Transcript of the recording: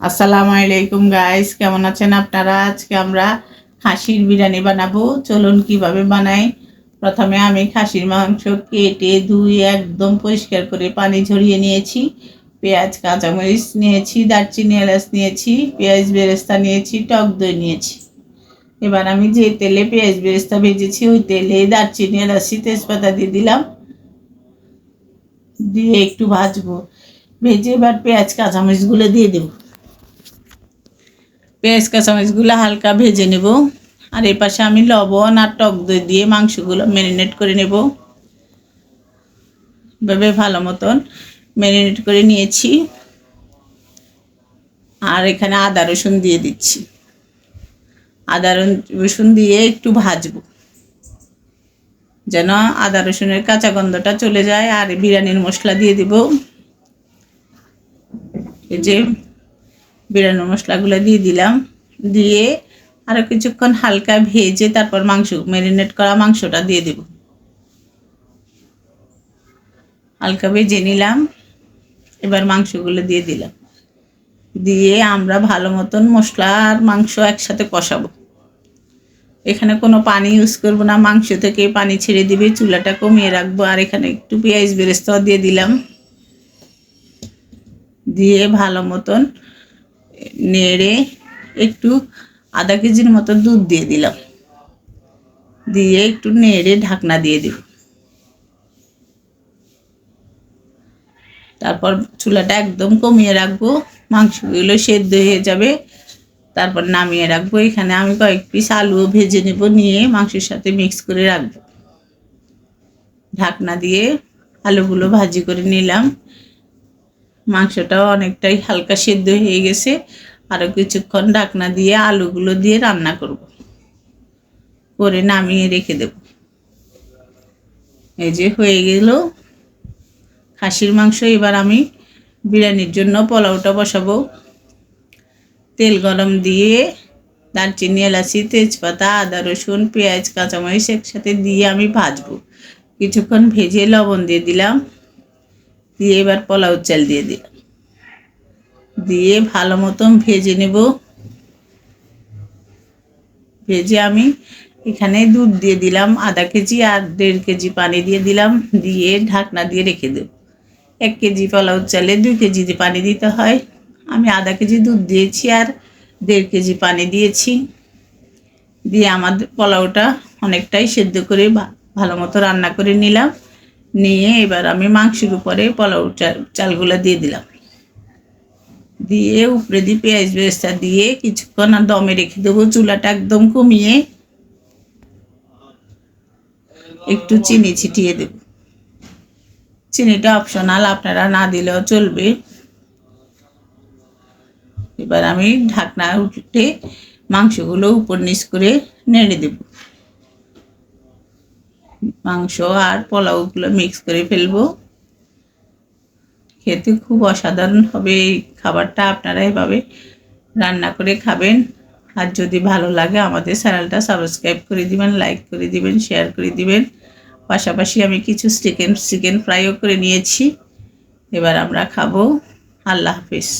আসসালামু আলাইকুম গাইস কেমন আছেন আপনারা? আজকে আমরা খাসির বিরিয়ানি বানাবো। চলুন কীভাবে বানাই? প্রথমে আমি খাসির মাংস কেটে ধুয়ে একদম পরিষ্কার করে পানি ঝরিয়ে নিয়েছি। পেঁয়াজ, কাঁচামরিচ নিয়েছি, দারচিনি, এলাচ নিয়েছি, পেঁয়াজ বেরেস্তা নিয়েছি, টক দই নিয়েছি। এবার আমি যে তেলে পেঁয়াজ বেরেস্তা ভেজেছি, ওই তেলে দারচিনি, এলাচি, তেজপাতা দিয়ে দিলাম। দিয়ে একটু ভাজবো। ভেজে এবার পেঁয়াজ, কাঁচামরিচগুলো দিয়ে দেবো। পেঁয়াজ কাঁচামরিচগুলো হালকা ভেজে নেব। আর এ পাশে আমি লবণ আর টক দই দিয়ে মাংসগুলো ম্যারিনেট করে নেব। এভাবে ভালো মতন ম্যারিনেট করে নিয়েছি। আর এখানে আদা রসুন দিয়ে দিচ্ছি। আদা রসুন দিয়ে একটু ভাজবো। যেন আদা রসুনের কাঁচা গন্ধটা চলে যায়। আর বিরিয়ানির মশলা দিয়ে দিব। এই যে বিরিয়ানির মশলাগুলো দিয়ে দিলাম। দিয়ে আরও কিছুক্ষণ হালকা ভেজে তারপর মাংস ম্যারিনেট করা মাংসটা দিয়ে দেব। হালকা ভেজে নিলাম। এবার মাংসগুলো দিয়ে দিলাম। দিয়ে আমরা ভালো মতন মশলা আর মাংস একসাথে কষাবো। এখানে কোনো পানি ইউজ করব না। মাংস থেকে পানি ছেড়ে দিবে, চুলাটা কমিয়ে রাখব। আর এখানে একটু পেঁয়াজ বেরেস্তাও দিয়ে দিলাম। দিয়ে ভালো মতন নেড়ে একটু আধা কেজির মতো দুধ দিয়ে দিলাম। দিয়ে একটু নেড়ে ঢাকনা দিয়ে দিব। তারপর চুলাটা একদম কমিয়ে রাখব। মাংসগুলো সেদ্ধ হয়ে যাবে। তারপর নামিয়ে রাখব। এখানে আমি কয়েক পিস আলুও ভেজে নেব, নিয়ে মাংসের সাথে মিক্স করে রাখব। ঢাকনা দিয়ে আলুগুলো ভাজি করে নিলাম। মাংসটাও অনেকটাই হালকা সেদ্ধ হয়ে গেছে। আরও কিছুক্ষণ ঢাকনা দিয়ে আলুগুলো দিয়ে রান্না করব। করে নামিয়ে রেখে দেব। এই যে হয়ে গেল। খাসির মাংস এবার আমি বিরিয়ানির জন্য পোলাওটা বসাবো। তেল গরম দিয়ে দারচিনি, এলাচি, তেজপাতা, আদা, রসুন, পেঁয়াজ, কাঁচামরিচ একসাথে দিয়ে আমি ভাজবো। কিছুক্ষণ ভেজে লবণ দিয়ে দিলাম। দিয়ে এবার পোলাও চাল দিয়ে দিলাম দিয়ে ভালো মতন ভেজে নেব। ভেজে আমি এখানে দুধ দিয়ে দিলাম, আধা কেজি আর দেড় কেজি পানি দিয়ে দিলাম, দিয়ে ঢাকনা দিয়ে রেখে দেব। এক কেজি পোলাও চালে দুই কেজি পানি দিতে হয়, আমি আধা কেজি দুধ দিয়েছি আর দেড় কেজি পানি দিয়েছি। দিয়ে আমাদের পোলাওটা অনেকটাই সেদ্ধ করে ভালো মতো রান্না করে নিলাম। নিয়ে এবার আমি মাংসের উপরে পোলাও চাল, চালগুলো দিয়ে দিলাম। দিয়ে উপরে দিয়ে পেঁয়াজ বেরেস্তা দিয়ে কিছুক্ষণ দমে রেখে দেবো। চুলাটা একদম কমিয়ে একটু চিনি ছিটিয়ে দেব। চিনিটা অপশনাল, আপনারা না দিলেও চলবে। এবার আমি ঢাকনা উঠে মাংসগুলো উপর নিচ করে নেড়ে দেব। মাংস আর পোলাওগুলো মিক্স করে ফেলব। খেতে খুব অসাধারণ হবে এই খাবারটা, আপনারা এভাবে রান্না করে খাবেন। আর যদি ভালো লাগে আমাদের চ্যানেলটা সাবস্ক্রাইব করে দিবেন লাইক করে দিবেন শেয়ার করে দিবেন। পাশাপাশি আমি কিছু চিকেন চিকেন ফ্রাইও করে নিয়েছি। এবার আমরা খাব। আল্লাহ হাফিজ।